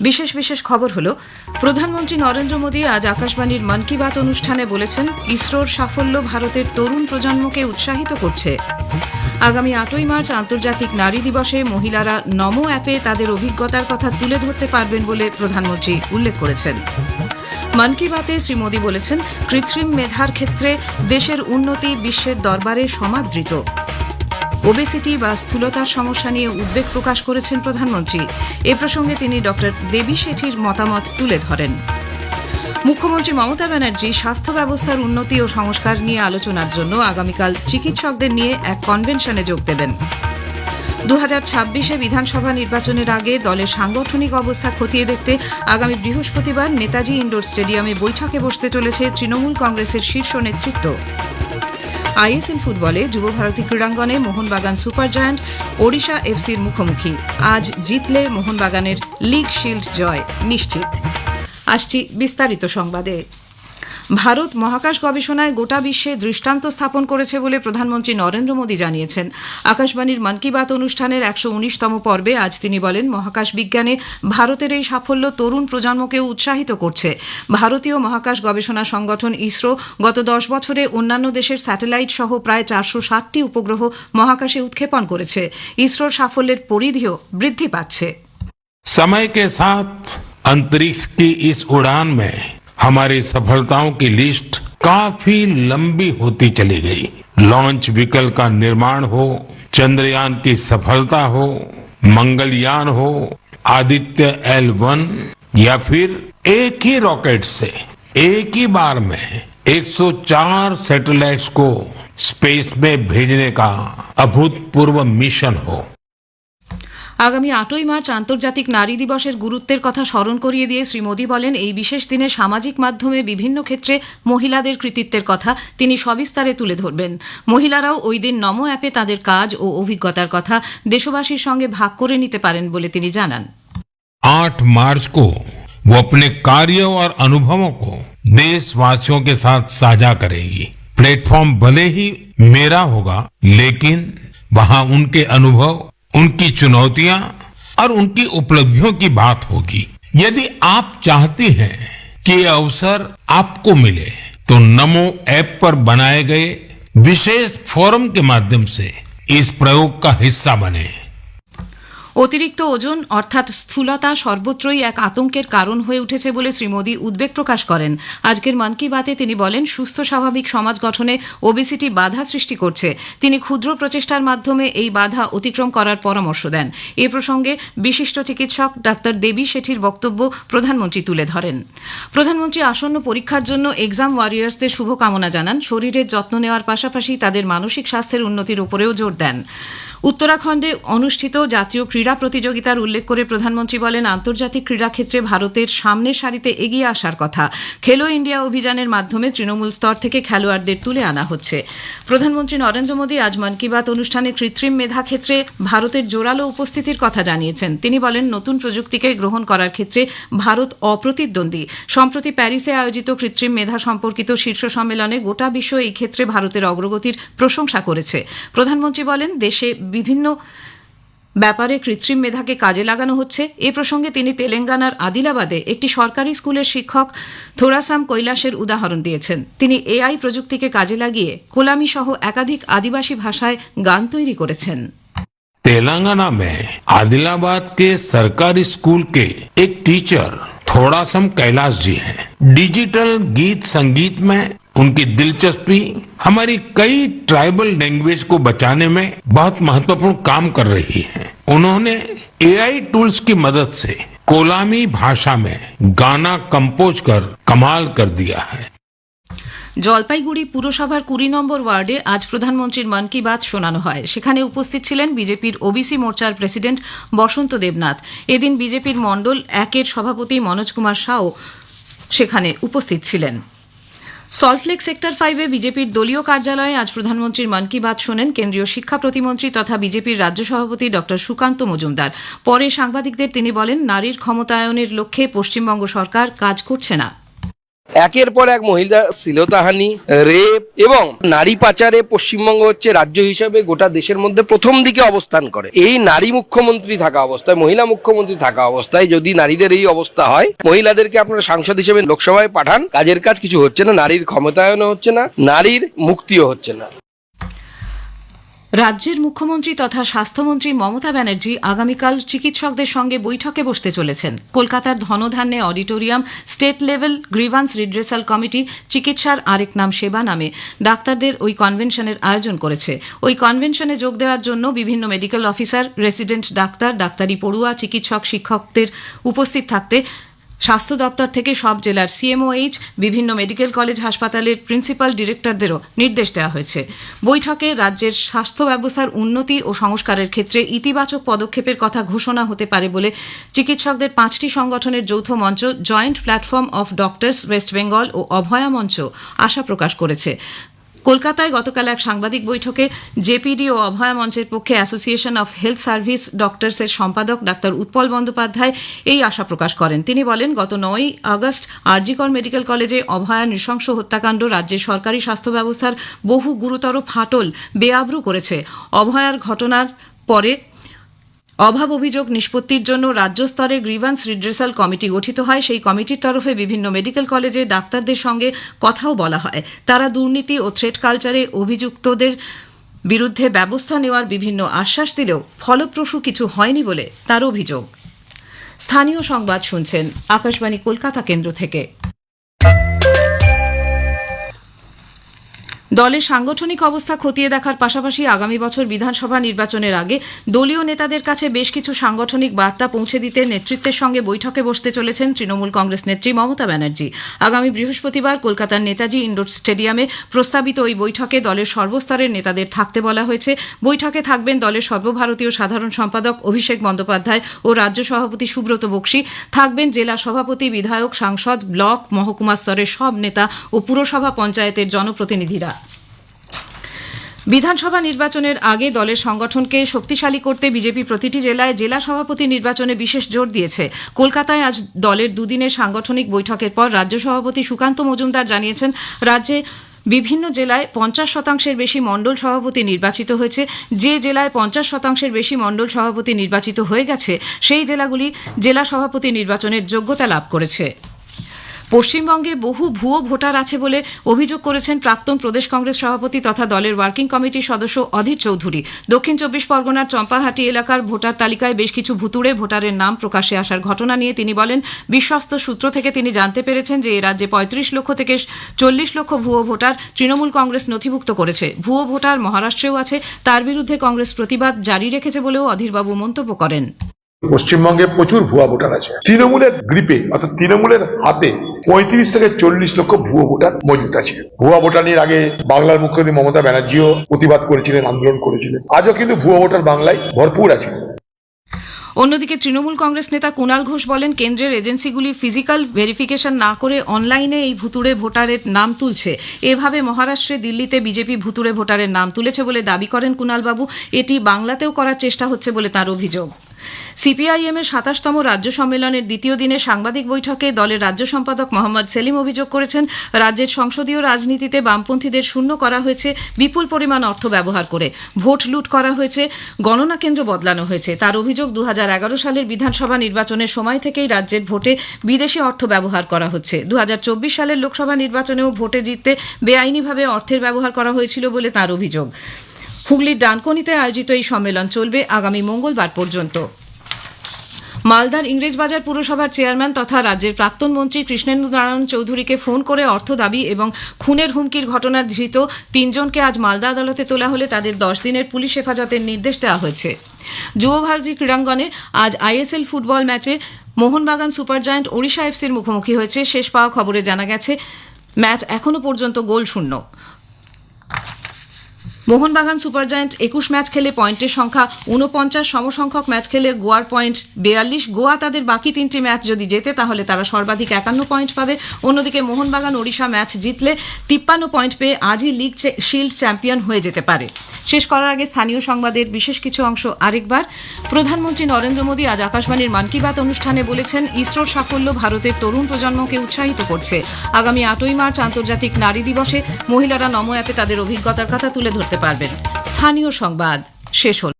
বিশেষ বিশেষ খবর হল, প্রধানমন্ত্রী নরেন্দ্র মোদী আজ আকাশবাণীর মন কি বাত অনুষ্ঠানে বলেছেন, ইসরোর সাফল্য ভারতের তরুণ প্রজন্মকে উৎসাহিত করছে। আগামী আটই মার্চ আন্তর্জাতিক নারী দিবসে মহিলারা নমো অ্যাপে তাদের অভিজ্ঞতার কথা তুলে ধরতে পারবেন বলে প্রধানমন্ত্রী উল্লেখ করেছেন। মন কি বাতে শ্রী মোদী বলেছেন, কৃত্রিম মেধার ক্ষেত্রে দেশের উন্নতি বিশ্বের দরবারে সমাদৃত। ওবেসিটি বা স্থূলতার সমস্যা নিয়ে উদ্বেগ প্রকাশ করেছেন প্রধানমন্ত্রী। এ প্রসঙ্গে তিনি ডক্টর দেবী শেঠির মতামত তুলে ধরেন। মুখ্যমন্ত্রী মমতা ব্যানার্জি স্বাস্থ্য ব্যবস্থার উন্নতি ও সংস্কার নিয়ে আলোচনার জন্য আগামীকাল চিকিৎসকদের নিয়ে এক কনভেনশনে যোগ দেবেন। দু হাজার ছাব্বিশে বিধানসভা নির্বাচনের আগে দলের সাংগঠনিক অবস্থা খতিয়ে দেখতে আগামী বৃহস্পতিবার নেতাজি ইন্ডোর স্টেডিয়ামে বৈঠকে বসতে চলেছে তৃণমূল কংগ্রেসের শীর্ষ নেতৃত্ব। আইএসএল ফুটবলে যুব ভারতী ক্রীড়াঙ্গনে মোহনবাগান সুপার জায়ান্ট, ওড়িশা এফসির মুখোমুখি। আজ জিতলে মোহনবাগানের লিগ শিল্ড জয়, নিশ্চিত। আসছি বিস্তারিত সংবাদে। ভারত মহাকাশ গবেষণায় গোটা বিশ্বে দৃষ্টান্ত স্থাপন করেছে বলে প্রধানমন্ত্রী নরেন্দ্র মোদী জানিয়েছেন আকাশবাণীর মন কি বাত অনুষ্ঠানের একশো উনিশতম পর্বে আজ তিনি বলেন মহাকাশ বিজ্ঞানে ভারতের এই সাফল্য তরুণ প্রজন্মকেও উৎসাহিত করছে ভারতীয় মহাকাশ গবেষণা সংগঠন ইসরো গত দশ বছরে অন্যান্য দেশের স্যাটেলাইট সহ প্রায় চারশো ষাটটি উপগ্রহ মহাকাশে উৎক্ষেপণ করেছে ইসরোর সাফল্যের পরিধিও বৃদ্ধি পাচ্ছে समय के साथ अंतरिक्ष की इस उड़ान में हमारी सफलताओं की लिस्ट काफ़ी लंबी होती चली गई। लॉन्च व्हीकल का निर्माण हो, चंद्रयान की सफलता हो, मंगलयान हो, आदित्य एल वन या फिर एक ही रॉकेट से एक ही बार में 104 सैटेलाइट्स को स्पेस में भेजने का अभूतपूर्व मिशन हो। আগামী আটই মার্চ আন্তর্জাতিক নারী দিবসের গুরুত্বের কথা স্মরণ করিয়ে দিয়ে শ্রী মোদী বলেন এই বিশেষ দিনে সামাজিক মাধ্যমে বিভিন্ন ক্ষেত্রে মহিলাদের কৃতিত্বের কথা তিনি সবিস্তারে তুলে ধরবেন মহিলারাও ওই দিন নমো অ্যাপে তাদের কাজ ও অভিজ্ঞতার কথা দেশবাসীর সঙ্গে ভাগ করে নিতে পারেন বলে তিনি জানান आठ मार्च को वो अपने कार्य और अनुभवों को देशवासियों के साथ साझा करेगी प्लेटफॉर्म भले ही मेरा होगा लेकिन वहां उनके अनुभव उनकी चुनौतियाँ और उनकी उपलब्धियों की बात होगी। यदि आप चाहती हैं कि ये अवसर आपको मिले तो नमो ऐप पर बनाए गए विशेष फोरम के माध्यम से इस प्रयोग का हिस्सा बने। অতিরিক্ত ওজন, অর্থাৎ স্থূলতা সর্বত্রই এক আতঙ্কের কারণ হয়ে উঠেছে বলে শ্রী মোদী উদ্বেগ প্রকাশ করেন। আজকের মন কি বাতে তিনি বলেন, সুস্থ স্বাভাবিক সমাজ গঠনে ওবিসিটি বাধা সৃষ্টি করছে। তিনি ক্ষুদ্র প্রচেষ্টার মাধ্যমে এই বাধা অতিক্রম করার পরামর্শ দেন। এ প্রসঙ্গে বিশিষ্ট চিকিৎসক ডাক্তার দেবী শেঠির বক্তব্য প্রধানমন্ত্রী তুলে ধরেন। প্রধানমন্ত্রী আসন্ন পরীক্ষার জন্য এক্সাম ওয়ারিয়ার্সদের শুভকামনা জানান। শরীরের যত্ন নেওয়ার পাশাপাশি তাদের মানসিক স্বাস্থ্যের উন্নতির উপরেও জোর দেন। উত্তরাখণ্ডে অনুষ্ঠিত জাতীয় ক্রীড়া প্রতিযোগিতার উল্লেখ করে প্রধানমন্ত্রী বলেন, আন্তর্জাতিক ক্রীড়াক্ষেত্রে ভারতের সামনের সারিতে এগিয়ে আসার কথা। খেলো ইন্ডিয়া অভিযানের মাধ্যমে তৃণমূল স্তর থেকে খেলোয়াড়দের তুলে আনা হচ্ছে। প্রধানমন্ত্রী নরেন্দ্র মোদী আজ মন কি বাত অনুষ্ঠানে কৃত্রিম মেধা ক্ষেত্রে ভারতের জোরালো উপস্থিতির কথা জানিয়েছেন। তিনি বলেন, নতুন প্রযুক্তিকে গ্রহণ করার ক্ষেত্রে ভারত অপ্রতিদ্বন্দ্বী। সম্প্রতি প্যারিসে আয়োজিত কৃত্রিম মেধা সম্পর্কিত শীর্ষ সম্মেলনে গোটা বিশ্ব এই ক্ষেত্রে ভারতের অগ্রগতির প্রশংসা করেছে। প্রধানমন্ত্রী বলেন, দেশে বিভিন্ন ব্যাপারে কৃত্রিম মেধাকে কাজে লাগানো হচ্ছে এ প্রসঙ্গে তিনি তেলেঙ্গানার আদিলাবাদে একটি সরকারি স্কুলের শিক্ষক থোরাসাম কৈলাসের উদাহরণ দিয়েছেন তিনি এআই প্রযুক্তিকে কাজে লাগিয়ে কোলামি সহ একাধিক আদিবাসী ভাষায় গান তৈরি করেছেন तेलंगाना में आदिलाबाद के सरकारी स्कूल के एक टीचर थोड़ा सम कैलाश जी हैं डिजिटल गीत संगीत में उनकी दिलचस्पी हमारी कई ट्राइबल लैंग्वेज को बचाने में बहुत महत्वपूर्ण काम कर रही है उन्होंने एआई टूल्स की मदद से कोलामी भाषा में गाना कंपोज कर कमाल कर दिया है জলপাইগুড়ি পুরসভার কুড়ি নম্বর ওয়ার্ডে আজ প্রধানমন্ত্রীর মন কি বাত শোনানো হয় সেখানে উপস্থিত ছিলেন বিজেপির ওবিসি মোর্চার প্রেসিডেন্ট বসন্ত দেবনাথ এদিন বিজেপির মণ্ডল একের সভাপতি মনোজ কুমার সাও সেখানে উপস্থিত ছিলেন সল্টলেক সেক্টর ফাইভে বিজেপির দলীয় কার্যালয়ে আজ প্রধানমন্ত্রীর মন কি বাত শোনেন কেন্দ্রীয় শিক্ষা প্রতিমন্ত্রী তথা বিজেপির রাজ্য সভাপতি ড. সুকান্ত মজুমদার। পরে সাংবাদিকদের তিনি বলেন, নারীর ক্ষমতায়নের লক্ষ্যে পশ্চিমবঙ্গ সরকার কাজ করছে না। একের পর এক মহিলা শ্লীলতাহানি রেপ এবং নারী পাচারে পশ্চিমবঙ্গ হচ্ছে রাজ্য হিসাবে গোটা দেশের মধ্যে প্রথম দিকে অবস্থান করে। এই নারী মুখ্যমন্ত্রী থাকা অবস্থায়, মহিলা মুখ্যমন্ত্রী থাকা অবস্থায় যদি নারীদের এই অবস্থা হয়, মহিলাদেরকে আপনারা সাংসদ হিসেবে লোকসভায় পাঠান। কাজের কাজ কিছু হচ্ছে না, নারীর ক্ষমতায়নও হচ্ছে না, নারীর মুক্তিও হচ্ছে না। রাজ্যের মুখ্যমন্ত্রী তথা স্বাস্থ্যমন্ত্রী মমতা ব্যানার্জি আগামীকাল চিকিৎসকদের সঙ্গে বৈঠকে বসতে চলেছেন। কলকাতার ধনধান্যে auditorium state level grievance redressal committee চিকিৎসার আরেক নাম সেবা নামে ডাক্তারদের ওই কনভেনশনের আয়োজন করেছে। ওই কনভেনশনে যোগ দেওয়ার জন্য বিভিন্ন মেডিকেল অফিসার, রেসিডেন্ট ডাক্তার, ডাক্তারি পড়ুয়া, চিকিৎসক, শিক্ষকদের উপস্থিত থাকতে স্বাস্থ্য দপ্তর থেকে সব জেলার সিএমওএইচ বিভিন্ন মেডিকেল কলেজ হাসপাতালের প্রিন্সিপাল ডিরেক্টরদেরও নির্দেশ দেওয়া হয়েছে। বৈঠকে রাজ্যের স্বাস্থ্য ব্যবস্থার উন্নতি ও সংস্কারের ক্ষেত্রে ইতিবাচক পদক্ষেপের কথা ঘোষণা হতে পারে বলে চিকিৎসকদের পাঁচটি সংগঠনের যৌথ মঞ্চ, joint platform of doctors, West Bengal ও অভয়া মঞ্চ আশা প্রকাশ করেছে। কলকাতায় গতকাল এক সাংবাদিক বৈঠকে জেপিডি ও অভয়া মঞ্চের পক্ষে অ্যাসোসিয়েশন অফ হেলথ সার্ভিস ডক্টরসের সম্পাদক ডাক্তার উৎপল বন্দ্যোপাধ্যায় এই আশা প্রকাশ করেন। তিনি বলেন, গত নয় আগস্ট আরজিকর মেডিকেল কলেজে অভয়া নৃশংস হত্যাকাণ্ড রাজ্যের সরকারি স্বাস্থ্য ব্যবস্থার বহু গুরুতর ফাটল বেআব্রু করেছে। অভয়ার ঘটনার পরে অভাব অভিযোগ নিষ্পত্তির জন্য রাজ্য স্তরে গ্রিভান্স রিড্রেসাল কমিটি গঠিত হয়। সেই কমিটির তরফে বিভিন্ন মেডিকেল কলেজে ডাক্তারদের সঙ্গে কথাও বলা হয়। তারা দুর্নীতি ও থ্রেড কালচারে অভিযুক্তদের বিরুদ্ধে ব্যবস্থা নেওয়ার বিভিন্ন আশ্বাস দিলেও ফলপ্রসূ কিছু হয়নি বলে তার অভিযোগ। স্থানীয় সংবাদ শুনছেন আকাশবাণী কলকাতা কেন্দ্র থেকে। দলের সাংগঠনিক অবস্থা খতিয়ে দেখার পাশাপাশি আগামী বছর বিধানসভা নির্বাচনের আগে দলীয় নেতাদের কাছে বেশ কিছু সাংগঠনিক বার্তা পৌঁছে দিতে নেতৃত্বের সঙ্গে বৈঠকে বসতে চলেছেন তৃণমূল কংগ্রেস নেত্রী মমতা ব্যানার্জি। আগামী বৃহস্পতিবার কলকাতার নেতাজি ইন্ডোর স্টেডিয়ামে প্রস্তাবিত ওই বৈঠকে দলের সর্বস্তরের নেতাদের থাকতে বলা হয়েছে। বৈঠকে থাকবেন দলের সর্বভারতীয় সাধারণ সম্পাদক অভিষেক বন্দ্যোপাধ্যায় ও রাজ্য সভাপতি সুব্রত বক্সী। থাকবেন জেলা সভাপতি, বিধায়ক, সাংসদ, ব্লক, মহকুমা স্তরের সব নেতা ও পুরসভা পঞ্চায়েতের জনপ্রতিনিধিরা। বিধানসভা নির্বাচনের আগে দলের সংগঠনকে শক্তিশালী করতে বিজেপি প্রতিটি জেলায় জেলা সভাপতি নির্বাচনে বিশেষ জোর দিয়েছে। কলকাতায় আজ দলের দুদিনের সাংগঠনিক বৈঠকের পর রাজ্য সভাপতি সুকান্ত মজুমদার জানিয়েছেন, রাজ্যে বিভিন্ন জেলায় পঞ্চাশ শতাংশের বেশি মণ্ডল সভাপতি নির্বাচিত হয়েছে। যে জেলায় পঞ্চাশ শতাংশের বেশি মণ্ডল সভাপতি নির্বাচিত হয়ে গেছে, সেই জেলাগুলি জেলা সভাপতি নির্বাচনের যোগ্যতা লাভ করেছে। পশ্চিমবঙ্গে বহু ভুয়ো ভোটার আছে বলে অভিযোগ করেছেন প্রাক্তন প্রদেশ কংগ্রেস সভাপতি তথা দলের ওয়ার্কিং কমিটির সদস্য অধীর চৌধুরী। দক্ষিণ চব্বিশ পরগনার চম্পাহাটি এলাকার ভোটার তালিকায় বেশ কিছু ভুতুড়ে ভোটারের নাম প্রকাশে আসার ঘটনা নিয়ে তিনি বলেন, বিশ্বস্ত সূত্র থেকে তিনি জানতে পেরেছেন যে এ রাজ্যে পঁয়ত্রিশ লক্ষ থেকে চল্লিশ লক্ষ ভুয়ো ভোটার তৃণমূল কংগ্রেস নথিভুক্ত করেছে। ভুয়ো ভোটার মহারাষ্ট্রেও আছে, তার বিরুদ্ধে কংগ্রেস প্রতিবাদ জারি রেখেছে বলেও অধীরবাবু মন্তব্য করেন। পশ্চিমবঙ্গে প্রচুর ভুয়া ভোটার আছে। তৃণমূলের গ্রিপে অর্থাৎ তৃণমূলের হাতে পঁয়ত্রিশ থেকে চল্লিশ লক্ষ ভুয়ো ভোটার মজুত আছে। ভুয়া ভোটার আগে বাংলার মুখ্যমন্ত্রী মমতা ব্যানার্জিও প্রতিবাদ করেছিলেন, আন্দোলন করেছিলেন। আজও কিন্তু ভুয়া ভোটার বাংলায় ভরপুর আছে। অন্যদিকে তৃণমূল কংগ্রেস নেতা কুণাল ঘোষ বলেন, কেন্দ্রের এজেন্সিগুলি ফিজিক্যাল ভেরিফিকেশন না করে অনলাইনে এই ভুতুড়ে ভোটারের নাম তুলছে। এভাবে মহারাষ্ট্রে, দিল্লিতে বিজেপি ভুতুড়ে ভোটারের নাম তুলেছে বলে দাবি করেন কুণালবাবু এটি বাংলাতেও করার চেষ্টা হচ্ছে বলে তার অভিযোগ। সিপিআইএম এর সাতাশতম রাজ্য সম্মেলনের দ্বিতীয় দিনে সাংবাদিক বৈঠকে দলের রাজ্য সম্পাদক মোহাম্মদ সেলিম অভিযোগ করেছেন, রাজ্যের সংসদীয় রাজনীতিতে বামপন্থীদের শূন্য করা হয়েছে, বিপুল পরিমাণ অর্থ ব্যবহার করে। ভোট লুট করা হয়েছে, গণনা কেন্দ্র বদলানো হয়েছে। তার অভিযোগ দু হাজার এগারো সালের বিধানসভা নির্বাচনের সময় থেকেই রাজ্যের ভোটে বিদেশি অর্থ ব্যবহার করা হচ্ছে। দু হাজার চব্বিশ সালের লোকসভা নির্বাচনেও ভোটে জিততে বেআইনিভাবে অর্থের ব্যবহার করা হয়েছিল বলে তার অভিযোগ। হুগলির ডানকনিতে আয়োজিত এই সম্মেলন চলবে আগামী মঙ্গলবার পর্যন্ত। মালদার ইংরেজবাজার পুরসভার চেয়ারম্যান তথা রাজ্যের প্রাক্তন মন্ত্রী কৃষ্ণেন্দু নারায়ণ চৌধুরীকে ফোন করে অর্থ দাবি এবং খুনের হুমকির ঘটনার ধৃত তিনজনকে আজ মালদা আদালতে তোলা হলে তাদের দশ দিনের পুলিশ হেফাজতের নির্দেশ দেওয়া হয়েছে। যুব ভারতী ক্রীড়াঙ্গনে আজ আইএসএল ফুটবল ম্যাচে মোহনবাগান সুপার জায়ান্ট ওড়িশা এফসির মুখোমুখি হয়েছে। শেষ পাওয়া খবরে জানা গেছে, ম্যাচ এখনও পর্যন্ত গোল শূন্য মোহনবাগান সুপার জায়েন্ট একুশ ম্যাচ খেলে পয়েন্টের সংখ্যা ঊনপঞ্চাশ, সমসংখ্যক ম্যাচ খেলে গোয়ার পয়েন্ট বেয়াল্লিশ। গোয়া তাদের বাকি তিনটি ম্যাচ যদি জেতে, তাহলে তারা সর্বাধিক একান্ন পয়েন্ট পাবে। অন্যদিকে মোহনবাগান ওড়িশা ম্যাচ জিতলে তিপ্পান্ন পয়েন্ট পেয়ে আজই লিগ শিল্ড চ্যাম্পিয়ন হয়ে যেতে পারে। শেষ করার আগে স্থানীয় সংবাদের বিশেষ কিছু অংশ আরেকবার। প্রধানমন্ত্রী নরেন্দ্র মোদী আজ আকাশবাণীর মন কি বাত অনুষ্ঠানে বলেছেন, ইসরোর সাফল্য ভারতের তরুণ প্রজন্মকে উৎসাহিত করছে। আগামী আটই মার্চ আন্তর্জাতিক নারী দিবসে মহিলারা নমো অ্যাপে তাদের অভিজ্ঞতার কথা তুলে ধরতে পারবেন। স্থানীয় সংবাদ শেষ হল।